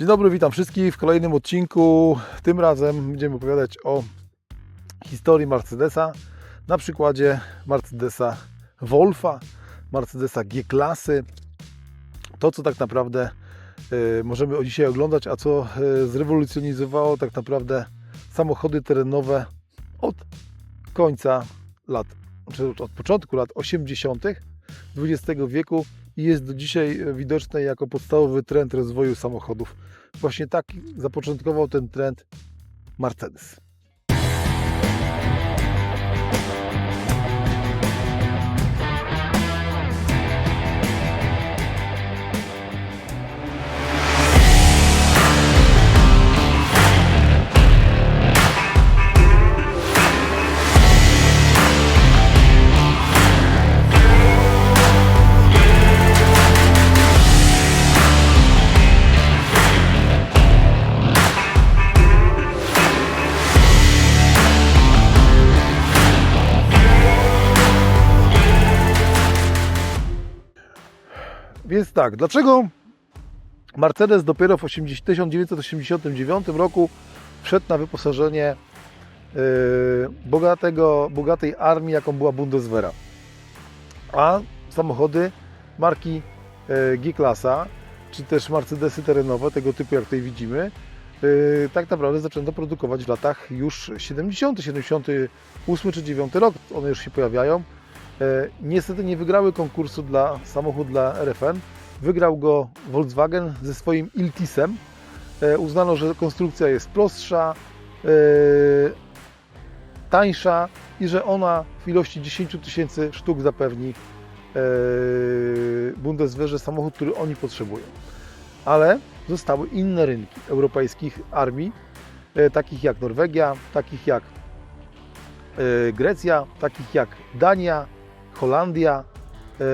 Dzień dobry, witam wszystkich w kolejnym odcinku. Tym razem będziemy opowiadać o historii Mercedesa na przykładzie Mercedesa Wolfa, Mercedesa G-klasy. To, co tak naprawdę e, możemy dzisiaj oglądać, a co e, zrewolucjonizowało tak naprawdę samochody terenowe od końca lat, czy od początku lat 80. XX wieku i jest do dzisiaj widoczne jako podstawowy trend rozwoju samochodów. Właśnie tak zapoczątkował ten trend Mercedes. Więc tak, dlaczego Mercedes dopiero w 80, 1989 roku wszedł na wyposażenie yy, bogatego, bogatej armii, jaką była Bundeswehra? A samochody marki yy, G-klasa, czy też Mercedesy terenowe, tego typu jak tutaj widzimy, yy, tak naprawdę zaczęto produkować w latach już 70, 78 czy 9 rok, one już się pojawiają. E, Niestety nie wygrały konkursu dla samochód dla RFN. Wygrał go Volkswagen ze swoim Iltisem. E, Uznano, że konstrukcja jest prostsza, e, tańsza i że ona w ilości 10 tysięcy sztuk zapewni Bundeswehrze samochód, który oni potrzebują. Ale zostały inne rynki europejskich armii, takich jak Norwegia, takich jak Grecja, takich jak Dania, Holandia, e,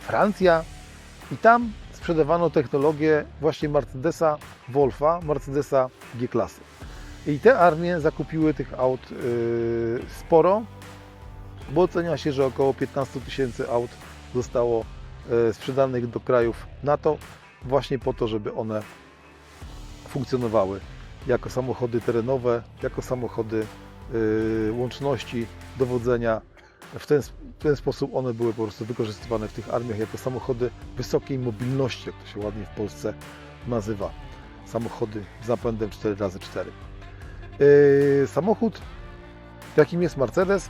Francja i tam sprzedawano technologię właśnie Mercedesa Wolfa, Mercedesa G-klasy. I te armie zakupiły tych aut e, sporo, bo ocenia się, że około 15 tysięcy aut zostało e, sprzedanych do krajów NATO właśnie po to, żeby one funkcjonowały jako samochody terenowe, jako samochody łączności, dowodzenia, w ten, w ten sposób one były po prostu wykorzystywane w tych armiach jako samochody wysokiej mobilności, jak to się ładnie w Polsce nazywa. Samochody z napędem 4x4. Yy, samochód, jakim jest Mercedes,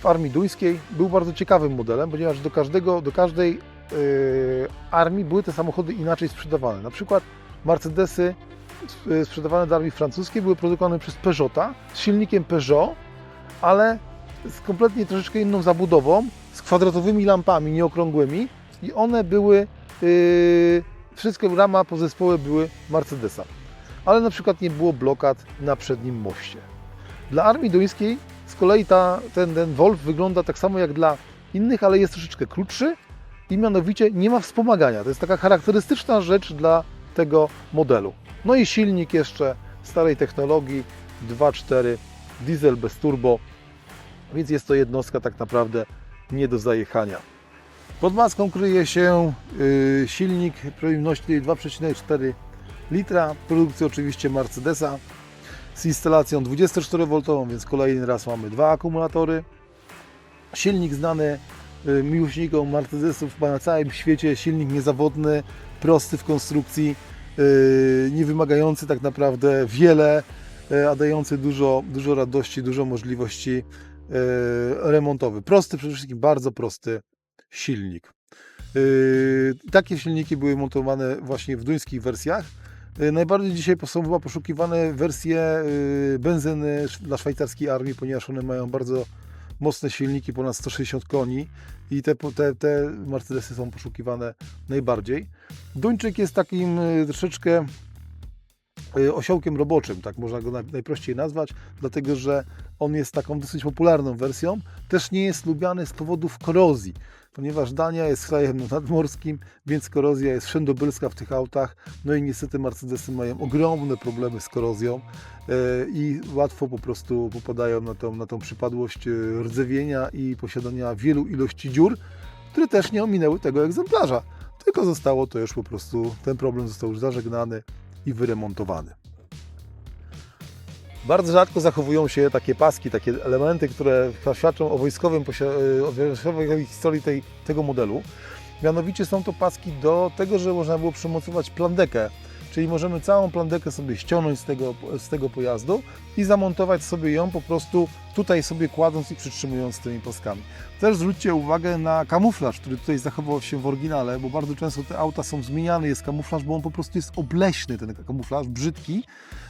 w armii duńskiej był bardzo ciekawym modelem, ponieważ do, każdego, do każdej yy, armii były te samochody inaczej sprzedawane. Na przykład Mercedesy yy, sprzedawane do armii francuskiej były produkowane przez Peugeota z silnikiem Peugeot, ale z kompletnie troszeczkę inną zabudową, z kwadratowymi lampami nieokrągłymi i one były, yy, wszystkie rama pozespoły były Mercedesa. Ale na przykład nie było blokad na przednim moście. Dla armii duńskiej z kolei ta, ten, ten Wolf wygląda tak samo jak dla innych, ale jest troszeczkę krótszy i mianowicie nie ma wspomagania. To jest taka charakterystyczna rzecz dla tego modelu. No i silnik jeszcze starej technologii 2.4 diesel bez turbo, więc jest to jednostka tak naprawdę nie do zajechania. Pod maską kryje się y, silnik pojemności 2,4 litra, produkcji oczywiście Mercedesa z instalacją 24V, więc kolejny raz mamy dwa akumulatory. Silnik znany y, miłośnikom Mercedesów na całym świecie, silnik niezawodny, prosty w konstrukcji, y, nie wymagający tak naprawdę wiele, a dający dużo, dużo radości, dużo możliwości remontowy. Prosty, przede wszystkim bardzo prosty silnik. E, Takie silniki były montowane właśnie w duńskich wersjach. E, Najbardziej dzisiaj są chyba poszukiwane wersje e, benzyny dla szwajcarskiej armii, ponieważ one mają bardzo mocne silniki, ponad 160 koni i te, te, te Mercedesy są poszukiwane najbardziej. Duńczyk jest takim e, troszeczkę e, osiołkiem roboczym, tak można go naj- najprościej nazwać, dlatego że on jest taką dosyć popularną wersją. Też nie jest lubiany z powodów korozji, ponieważ Dania jest krajem nadmorskim, więc korozja jest wszędobylska w tych autach. No i niestety Mercedesy mają ogromne problemy z korozją e, i łatwo po prostu popadają na tą, na tą przypadłość e, rdzewienia i posiadania wielu ilości dziur, które też nie ominęły tego egzemplarza. tylko zostało to już po prostu, ten problem został już zażegnany i wyremontowany. Bardzo rzadko zachowują się takie paski, takie elementy, które świadczą o wojskowym, posia- o wojskowej historii tej, tego modelu. Mianowicie są to paski do tego, że można było przymocować plandekę, czyli możemy całą plandekę sobie ściągnąć z tego, z tego pojazdu i zamontować sobie ją po prostu tutaj sobie kładąc i przytrzymując tymi paskami. Też zwróćcie uwagę na kamuflaż, który tutaj zachował się w oryginale, bo bardzo często te auta są zmieniane, jest kamuflaż, bo on po prostu jest obleśny, ten kamuflaż, brzydki,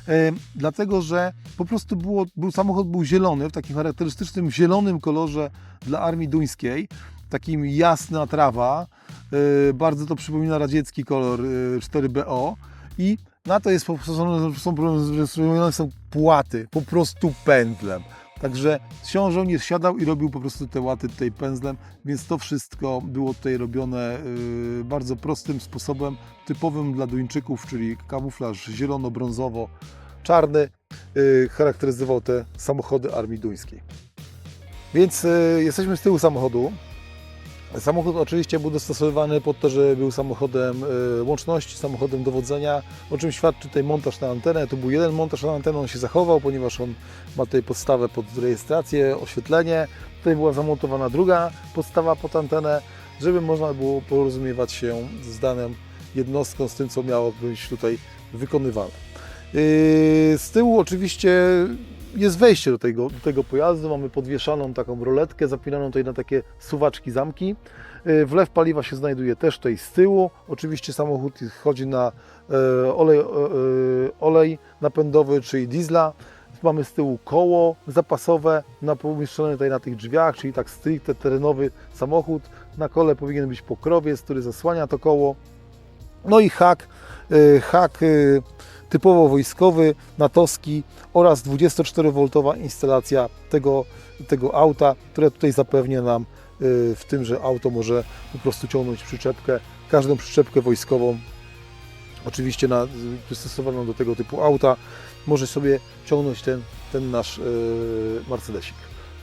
e, dlatego że po prostu było, był, samochód był zielony, w takim charakterystycznym zielonym kolorze dla armii duńskiej, takim jasna trawa, e, bardzo to przypomina radziecki kolor e, 4BO i na to jest postawione, są, są, są płaty, po prostu pędzlem. Także się żołnierz siadał i robił po prostu te łaty tutaj pędzlem, więc to wszystko było tutaj robione y, bardzo prostym sposobem, typowym dla Duńczyków, czyli kamuflaż zielono-brązowo-czarny y, charakteryzował te samochody armii duńskiej. Więc y, jesteśmy z tyłu samochodu. Samochód oczywiście był dostosowany pod to, że był samochodem y, łączności, samochodem dowodzenia, o czym świadczy tutaj montaż na antenę. Tu był jeden montaż na antenę, on się zachował, ponieważ on ma tutaj podstawę pod rejestrację, oświetlenie. Tutaj była zamontowana druga podstawa pod antenę, żeby można było porozumiewać się z daną jednostką, z tym, co miało być tutaj wykonywane. Yy, Z tyłu oczywiście jest wejście do tego, do tego pojazdu. Mamy podwieszaną taką roletkę, zapinaną tutaj na takie suwaczki zamki. Yy, Wlew paliwa się znajduje też tutaj z tyłu. Oczywiście samochód chodzi na e, olej, e, e, olej napędowy, czyli diesla. Mamy z tyłu koło zapasowe na pomieszczone tutaj na tych drzwiach, czyli tak stricte terenowy samochód. Na kole powinien być pokrowiec, który zasłania to koło. No i hak, y, hak y, typowo wojskowy, natowski oraz 24V instalacja tego, tego auta, które tutaj zapewnia nam y, w tym, że auto może po prostu ciągnąć przyczepkę, każdą przyczepkę wojskową, oczywiście na, przystosowaną do tego typu auta, może sobie ciągnąć ten, ten nasz Mercedesik.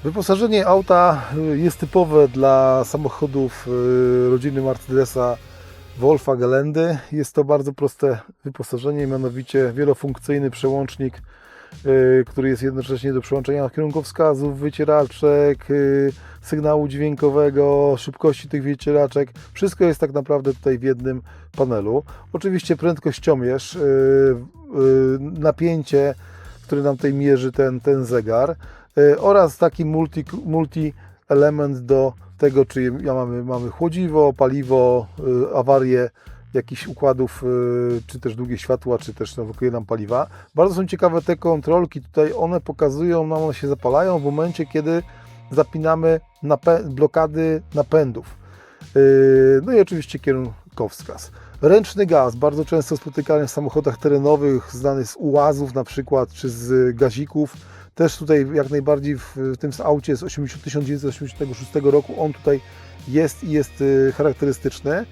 Wyposażenie auta y, jest typowe dla samochodów y, rodziny Mercedesa Wolfa Gelendy. Jest to bardzo proste wyposażenie, mianowicie wielofunkcyjny przełącznik, y, który jest jednocześnie do przełączenia kierunkowskazów, wycieraczek, y, sygnału dźwiękowego, szybkości tych wycieraczek. Wszystko jest tak naprawdę tutaj w jednym panelu. Oczywiście prędkościomierz, y, napięcie, które nam tutaj mierzy ten, ten zegar oraz taki multi, multi element do tego, czy ja mamy, mamy chłodziwo, paliwo, y, awarię jakichś układów, y, czy też długie światła, czy też nawokuje nam paliwa. Bardzo są ciekawe te kontrolki, tutaj one pokazują nam, one się zapalają w momencie, kiedy zapinamy napę- blokady napędów. Yy, No i oczywiście kierunkowskaz. Ręczny gaz, bardzo często spotykany w samochodach terenowych, znany z ułazów na przykład, czy z gazików. Też tutaj jak najbardziej w, w tym aucie z 80, 1986 roku on tutaj jest i jest y, charakterystyczny.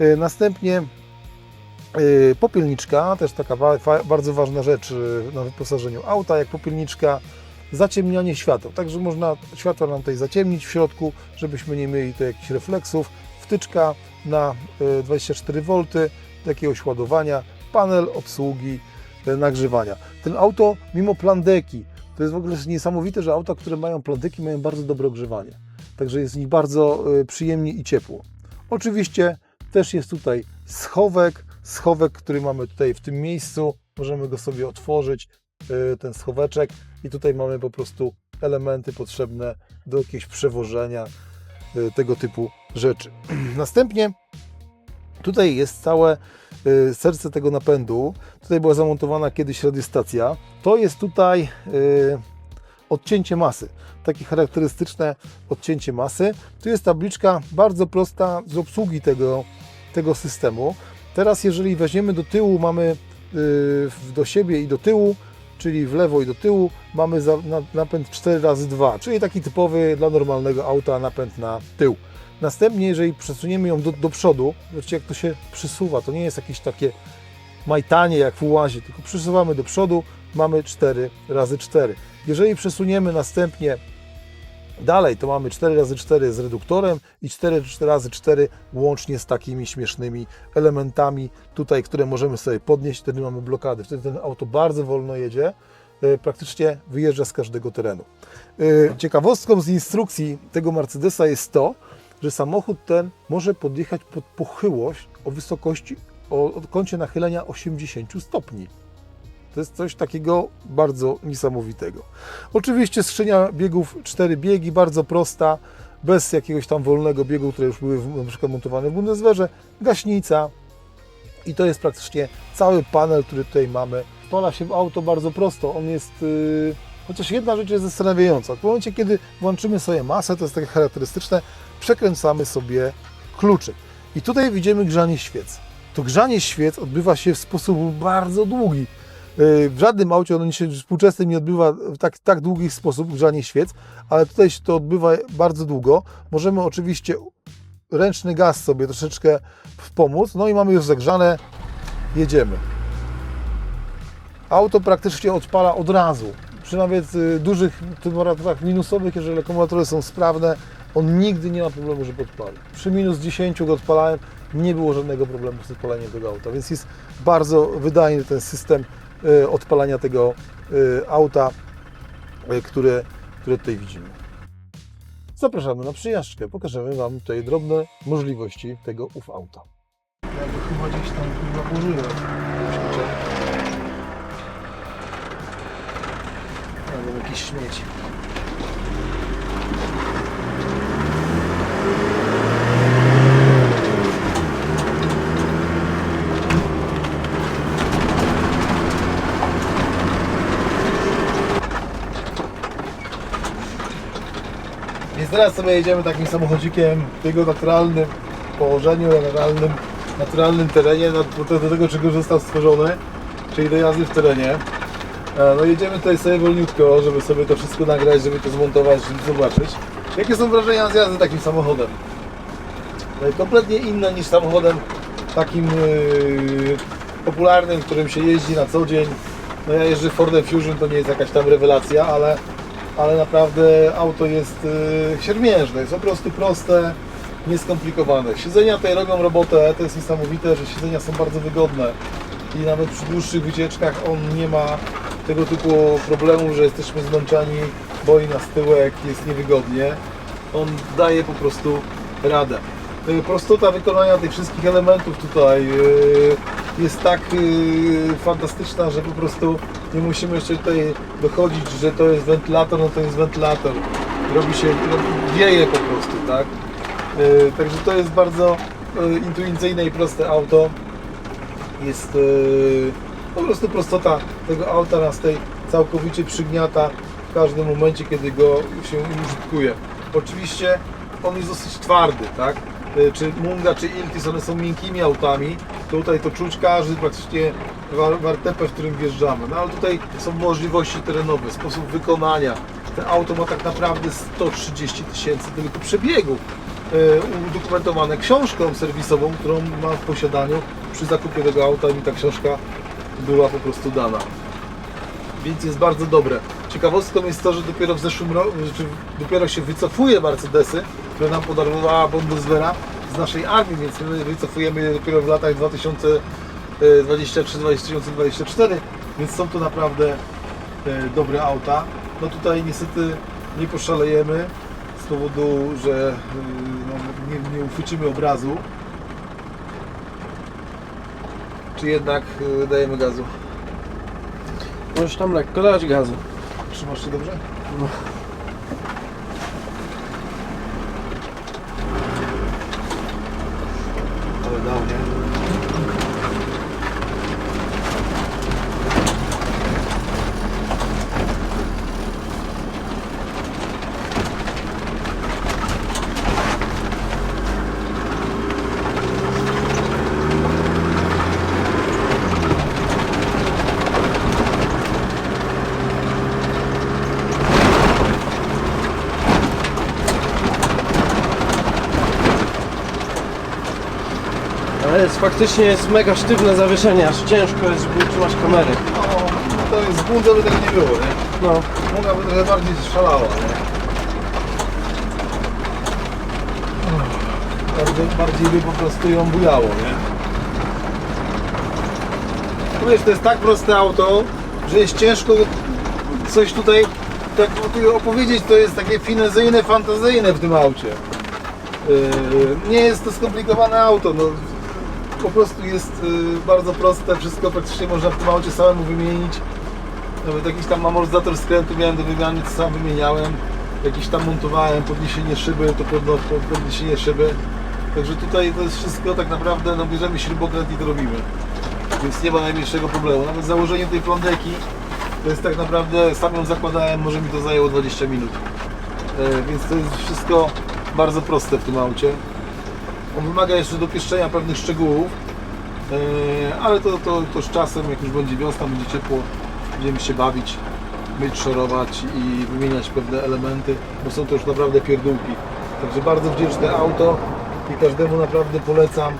Y, Następnie y, popielniczka, też taka bardzo ważna rzecz na wyposażeniu auta, jak popielniczka, zaciemnianie świateł. Także można światła nam tutaj zaciemnić w środku, żebyśmy nie mieli tutaj jakichś refleksów. Wtyczka na y, 24 V do jakiegoś ładowania, panel obsługi nagrzewania. Ten auto, mimo plandeki, to jest w ogóle niesamowite, że auta, które mają plandeki, mają bardzo dobre ogrzewanie. Także jest w nich bardzo y, przyjemnie i ciepło. Oczywiście też jest tutaj schowek, schowek, który mamy tutaj w tym miejscu. Możemy go sobie otworzyć, y, ten schoweczek i tutaj mamy po prostu elementy potrzebne do jakiegoś przewożenia y, tego typu rzeczy. Następnie tutaj jest całe y, serce tego napędu. Tutaj była zamontowana kiedyś radiostacja. To jest tutaj y, odcięcie masy. Takie charakterystyczne odcięcie masy. Tu jest tabliczka bardzo prosta z obsługi tego, tego systemu. Teraz jeżeli weźmiemy do tyłu, mamy y, do siebie i do tyłu, czyli w lewo i do tyłu, mamy napęd 4 razy 2 czyli taki typowy dla normalnego auta napęd na tył. Następnie, jeżeli przesuniemy ją do, do przodu, zobaczcie jak to się przesuwa, to nie jest jakieś takie majtanie jak w ułazie, tylko przesuwamy do przodu, mamy 4 razy 4 Jeżeli przesuniemy następnie Dalej to mamy 4x4 z reduktorem i 4x4 łącznie z takimi śmiesznymi elementami tutaj, które możemy sobie podnieść, wtedy mamy blokady, wtedy ten auto bardzo wolno jedzie, e, praktycznie wyjeżdża z każdego terenu. E, Ciekawostką z instrukcji tego Mercedesa jest to, że samochód ten może podjechać pod pochyłość o wysokości, o, o kącie nachylenia 80 stopni. To jest coś takiego bardzo niesamowitego. Oczywiście skrzynia biegów, cztery biegi, bardzo prosta, bez jakiegoś tam wolnego biegu, które już były w- na przykład montowane w Bundeswehrze, gaśnica i to jest praktycznie cały panel, który tutaj mamy. Spala się w auto bardzo prosto, on jest, yy, chociaż jedna rzecz jest zastanawiająca. W momencie, kiedy włączymy sobie masę, to jest takie charakterystyczne, przekręcamy sobie kluczyk. I tutaj widzimy grzanie świec. To grzanie świec odbywa się w sposób bardzo długi. Yy, W żadnym aucie ono się współczesnym nie odbywa w tak, tak długi sposób grzanie świec, ale tutaj się to odbywa bardzo długo. Możemy oczywiście ręczny gaz sobie troszeczkę pomóc. No i mamy już zagrzane, jedziemy. Auto praktycznie odpala od razu. Przy nawet y, dużych temperaturach minusowych, jeżeli akumulatory są sprawne, on nigdy nie ma problemu, że podpali. Przy minus 10 go odpalałem, nie było żadnego problemu z odpaleniem tego auta, więc jest bardzo wydajny ten system y, odpalania tego y, auta, które, które tutaj widzimy. Zapraszamy na przyjażdżkę. Pokażemy Wam tutaj drobne możliwości tego ów auta. Jakby chyba gdzieś tam chyba Albo jakieś śmieci. Więc teraz sobie jedziemy takim samochodzikiem w jego naturalnym położeniu, na naturalnym, naturalnym terenie, do, do tego czego został stworzony, czyli do jazdy w terenie. E, No jedziemy tutaj sobie wolniutko, żeby sobie to wszystko nagrać, żeby to zmontować, żeby zobaczyć. Jakie są wrażenia z jazdy takim samochodem? No kompletnie inne niż samochodem takim yy, popularnym, którym się jeździ na co dzień. No ja jeżdżę Fordem Fusion, to nie jest jakaś tam rewelacja, ale, ale naprawdę auto jest yy, siermiężne, jest po prostu proste, nieskomplikowane. Siedzenia tutaj robią robotę, to jest niesamowite, że siedzenia są bardzo wygodne i nawet przy dłuższych wycieczkach on nie ma tego typu problemu, że jesteśmy zmęczeni, boi nas tyłek, jest niewygodnie. On daje po prostu radę. Y, Prostota wykonania tych wszystkich elementów tutaj y, jest tak y, fantastyczna, że po prostu nie musimy jeszcze tutaj dochodzić, że to jest wentylator, no to jest wentylator. Robi się, wieje po prostu, tak? Także to jest bardzo intuicyjne i proste auto. Jest po prostu prostota tego auta nas tutaj całkowicie przygniata w każdym momencie, kiedy go się użytkuje. Oczywiście on jest dosyć twardy, tak? Y, Czy Munga, czy Iltis, one są miękkimi autami. Tutaj to czuć każdy praktycznie war- wartepę, w którym wjeżdżamy. No ale tutaj są możliwości terenowe, sposób wykonania. Ten auto ma tak naprawdę 130 tysięcy tylko przebiegów y, udokumentowane książką serwisową, którą mam w posiadaniu. Przy zakupie tego auta mi ta książka była po prostu dana. Więc jest bardzo dobre. Ciekawostką jest to, że dopiero w zeszłym roku, dopiero się wycofuje Mercedesy, które nam podarowała Bundeswehra z naszej armii, więc my wycofujemy je dopiero w latach 2023-2024, więc są to naprawdę e, dobre auta. No tutaj niestety nie poszalejemy z powodu, że e, no, nie, nie uchwycimy obrazu. Czy jednak e, dajemy gazu? Możesz tam lekko dać gazu. Trzymasz się dobrze? No. faktycznie jest mega sztywne zawieszenie, aż ciężko jest, żeby utrzymać kamery. No, to jest z bundą by tego tak nie było, nie? No. Muga by trochę bardziej szalała, nie? Bardziej, bardziej by po prostu ją bujało, nie? No Wiesz, to jest tak proste auto, że jest ciężko coś tutaj tak opowiedzieć, to jest takie finezyjne, fantazyjne w tym aucie. Yy, nie jest to skomplikowane auto. No, po prostu jest yy, bardzo proste, wszystko praktycznie można w tym aucie samemu wymienić. Nawet jakiś tam amortyzator skrętu miałem do wymiany, to sam wymieniałem. Jakiś tam montowałem, podniesienie szyby, to pod, pod, podniesienie szyby. Także tutaj to jest wszystko tak naprawdę, no bierzemy śrubokręt i to robimy. Więc nie ma najmniejszego problemu. Nawet założenie tej plądeki to jest tak naprawdę, sam ją zakładałem, może mi to zajęło 20 minut. E, więc to jest wszystko bardzo proste w tym aucie. On wymaga jeszcze dopieszczenia pewnych szczegółów, e, ale to, to, to z czasem, jak już będzie wiosna, będzie ciepło, będziemy się bawić, myć, szorować i wymieniać pewne elementy, bo są to już naprawdę pierdółki. Także bardzo wdzięczne auto i każdemu naprawdę polecam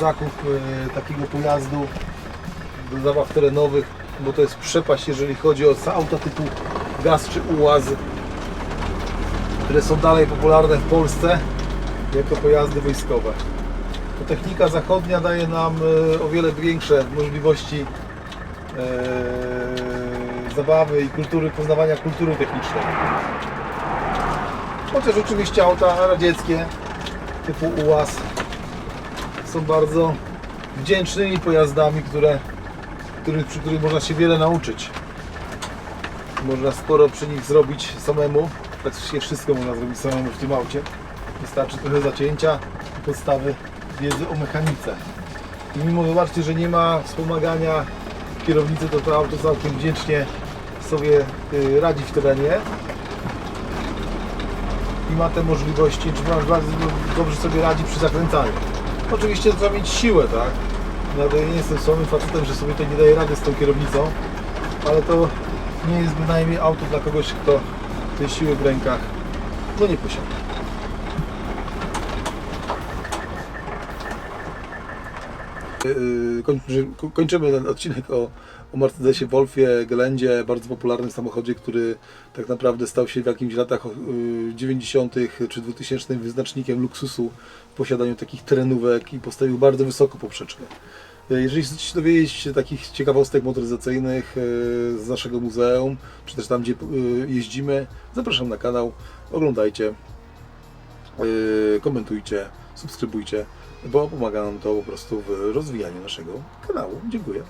zakup e, takiego pojazdu do zabaw terenowych, bo to jest przepaść, jeżeli chodzi o auta typu gaz czy ułaz, które są dalej popularne w Polsce jako pojazdy wojskowe. To technika zachodnia daje nam e, o wiele większe możliwości e, zabawy i kultury, poznawania kultury technicznej. Chociaż oczywiście auta radzieckie typu ułaz są bardzo wdzięcznymi pojazdami, które, których, przy których można się wiele nauczyć. Można sporo przy nich zrobić samemu. Praktycznie wszystko można zrobić samemu w tym aucie. Wystarczy trochę zacięcia i podstawy wiedzy o mechanice. I mimo, zobaczcie, że nie ma wspomagania kierownicy, to to auto całkiem wdzięcznie sobie y, radzi w terenie. I ma te możliwości, czy masz bardzo dobrze sobie radzi przy zakręcaniu. Oczywiście trzeba mieć siłę, tak? No, ja nie jestem słabym facetem, że sobie to nie daje rady z tą kierownicą, ale to nie jest bynajmniej auto dla kogoś, kto tej siły w rękach no nie posiada. Kończymy ten odcinek o, o Mercedesie Wolfie Gelendzie, bardzo popularnym samochodzie, który tak naprawdę stał się w jakimś latach yy, 90. czy 2000 wyznacznikiem luksusu w posiadaniu takich terenówek i postawił bardzo wysoko poprzeczkę. Yy, Jeżeli chcecie się dowiedzieć takich ciekawostek motoryzacyjnych z naszego muzeum, czy też tam, gdzie jeździmy, zapraszam na kanał, oglądajcie, komentujcie, subskrybujcie, bo pomaga nam to po prostu w rozwijaniu naszego kanału. Dziękuję.